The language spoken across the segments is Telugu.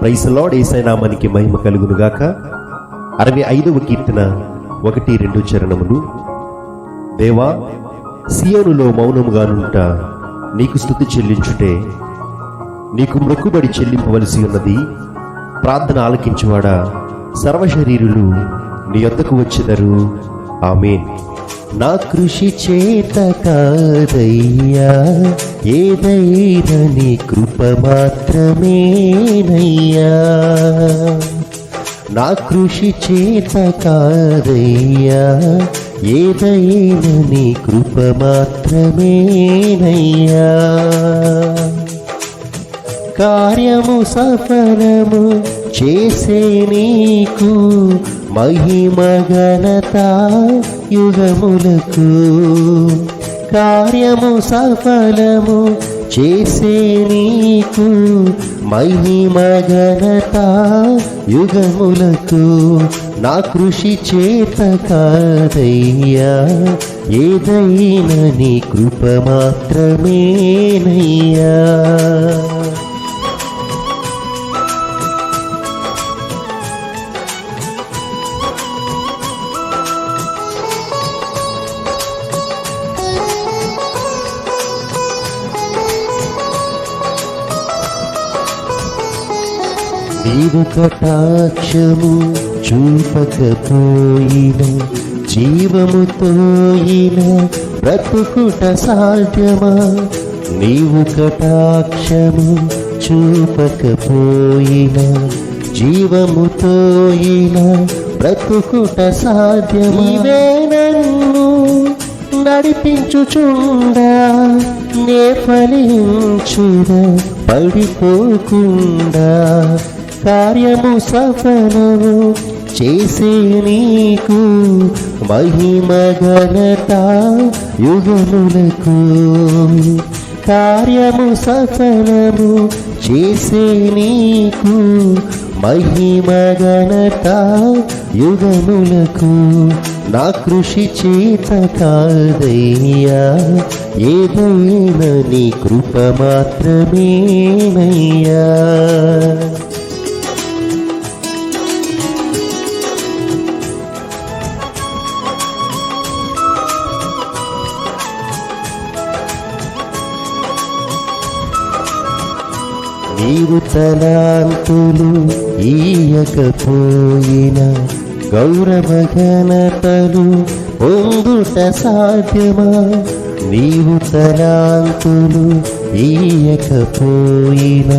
ప్రైసలాడ్ ఏసైనామానికి మహిమ కలుగునుగాక. అరవై ఐదవ కీర్తన ఒకటి రెండు చరణములు. దేవా సియోనులో మౌనముగానుంట నీకు స్థుతి చెల్లించుటే నీకు మొక్కుబడి చెల్లింపవలసి ఉన్నది. ప్రార్థన ఆలకించువాడా సర్వశరీరులు నీ యొద్దకు వచ్చెదరు. ఆమేన్. నా కృషి చేత కాదయ్యా ఏదైనని కృప మాత్రమేనయ్యా. నా కృషి చేత కాదయ్యా ఏదైనని కృప మాత్రమేనయ్యా. కార్యము సఫలము చేసే నీకు మహిమ ఘనత యుగములకు కార్యము సఫలము చేసే నీకు మహిమ ఘనత యుగములకు నా కృషి చేత కాదయ్యా. ఏదైనా నీ కృప మాత్రమేనయ్యా. నీవు కటాక్షము చూపకపోయిన జీవముతోయిన బ్రతుకుట సాధ్యమా? నీవు కటాక్షము చూపకపోయిన జీవముతోయిన బ్రతుకుట సాధ్యమా? నన్ను నడిపించుచుండా నే ఫలించుద పడిపోకుండా కార్యము సఫలము చేసే నీకు మహిమ ఘనత యుగములకు కార్యము సఫలము చేసే నీకు మహిమ ఘనత యుగములకు నా కృషి చేత కాదయ్యా ఏదైనా నీ కృప మాత్రమేనయ్యా. నీవు తలాంతులు ఈయకపోయిన గౌరవ ఘనతలు పొందుట సాధ్యమా? నీవు తలాంతులు ఈయకపోయిన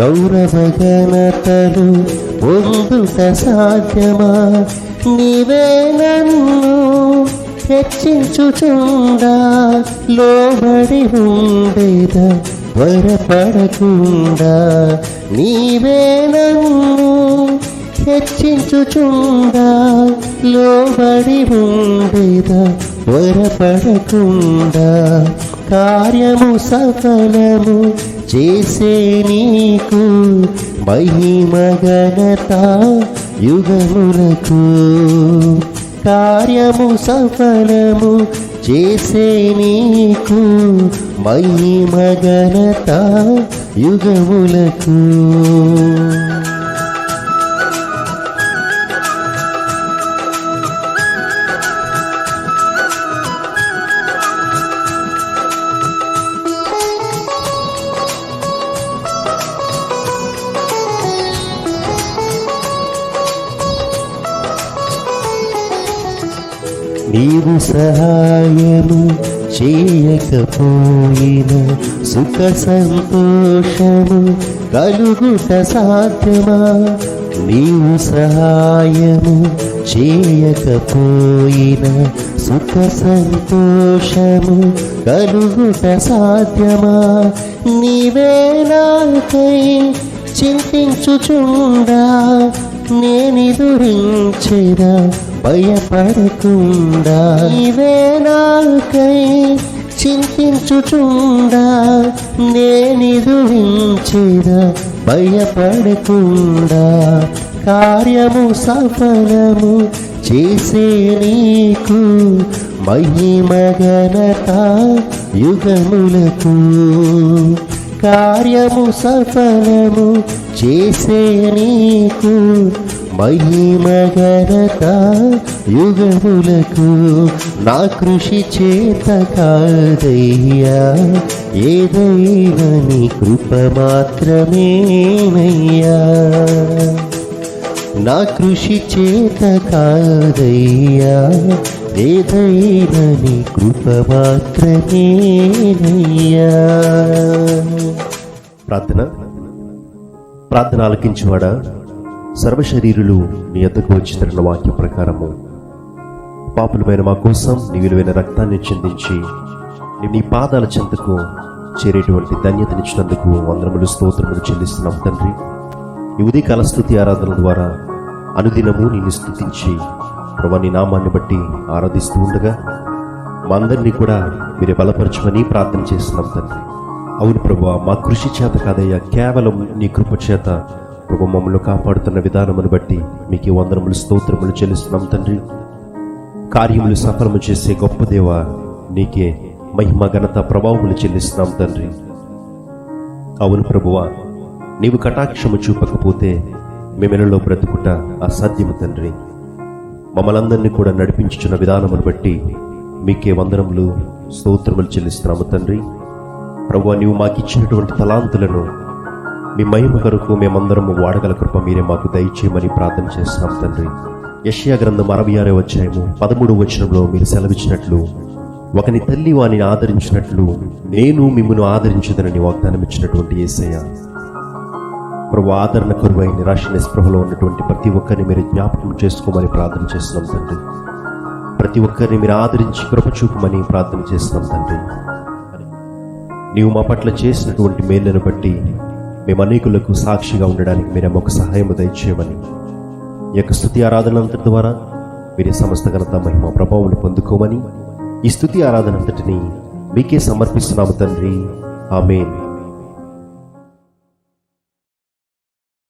గౌరవ ఘనతలు పొందుట సాధ్యమా? నీవే నన్ను హెచ్చించుచుండా లోబడి ఉండేదా? త్వరపడకుండా నీవే నన్ను హెచ్చించుచుండా లోబడి ఉండేదా త్వరపడకుండా. కార్యము సఫలము చేసే నీకు మహిమగనత యుగములకు కార్యము సఫలము చేసే నీకు మహిమ ఘనత యుగములకు. నీవు సహాయము చేయకపోయిన సుఖ సంతోషము కలుగుట సాధ్యమా? నీవు సహాయము చేయకపోయిన సుఖ సంతోషము కలుగుట సాధ్యమా? నీవే నాకై చింతించుచుండా నేనిదురించెదా భయపడకుండా నీవే నాకై చింతించుచుండా నేనిదురించెదా భయపడకుండా. కార్యము సఫలము చేసే నీకు మహిమగనత యుగములకు. కార్యము సఫలము చేసే నీకు మహిమ ఘనత యుగములకు నా కృషి చేత కాదయ్యా. ఏదైవని నీ కృప మాత్రమేనయ్యా. నా కృషి చేత కాదయ్యా. ఏదైవని నీ కృప మాత్రమేనయ్యా. ప్రార్థన ప్రార్థన ఆలకించువాడా? సర్వశరీరులు నీ ఎద్దకు వచ్చిన వాక్య ప్రకారము. పాపులమైన మా కోసం నీ విలువైన రక్తాన్ని చిందించి నీ- పాదాల చెంతకు చేరేటువంటి ధన్యతనిచ్చినందుకు వందనములు స్తోత్రములు చెల్లిస్తున్నాం తండ్రి. ఈ ఉదయకాల స్థుతి ఆరాధన ద్వారా అనుదినము నిన్ను స్థుతించి ప్రభా నీ నామాన్ని బట్టి ఆరాధిస్తూ ఉండగా మా అందరినీ కూడా మీరే బలపరచమని ప్రార్థన చేస్తున్నాం తండ్రి. అవును ప్రభు మా కృషి చేత కాదయ్యా కేవలం నీ కృప చేత ప్రభు మమ్మల్ని కాపాడుతున్న విధానమును బట్టి మీకు వందనములు స్తోత్రములు చెల్లిస్తున్నాం తండ్రి. కార్యములు సఫలము చేసే గొప్ప దేవ నీకే మహిమ ఘనత ప్రభావములు చెల్లిస్తున్నాం తండ్రి. అవును ప్రభువా నీవు కటాక్షము చూపకపోతే మేమెలలో బ్రతుకుట అసాధ్యము తండ్రి. మమ్మలందరినీ కూడా నడిపించుచున్న విధానమును బట్టి మీకే వందనములు స్తోత్రములు చెల్లిస్తున్నాము తండ్రి. ప్రభు నీవు మాకు ఇచ్చినటువంటి తలాంతులను మీ మహిమ కొరకు మేమందరము వాడగల కృప మీరే మాకు దయచేయమని ప్రార్థన చేస్తున్నాం తండ్రి. యషయా గ్రంథం అరవై ఆరో అధ్యాయము పదమూడు వచనంలో మీరు సెలవిచ్చినట్లు ఒకని తల్లి వాని ఆదరించినట్లు నేను మిమ్మల్ని ఆదరించదనని వాగ్దానం ఇచ్చినటువంటి యేసయ్య. ప్రభు ఆదరణ కొరువై నిరాశ నిస్పృహలో ఉన్నటువంటి ప్రతి ఒక్కరిని మీరు జ్ఞాపకం చేసుకోమని ప్రార్థన చేస్తున్నాం తండ్రి. ప్రతి ఒక్కరిని మీరు ఆదరించి కృప చూపమని ప్రార్థన చేస్తున్నాం తండ్రి. నీవు మా పట్ల చేసినటువంటి మేళ్ళను బట్టి మేము అనేకులకు సాక్షిగా ఉండడానికి మీరే మాకు సహాయం దయచేయమని. ఈ యొక్క స్థుతి ఆరాధన అంతటి ద్వారా మీరే సమస్త ఘనత మహిమ ప్రభావం పొందుకోమని ఈ స్థుతి ఆరాధన అంతటిని మీకే సమర్పిస్తున్నాము తండ్రి. ఆమెను.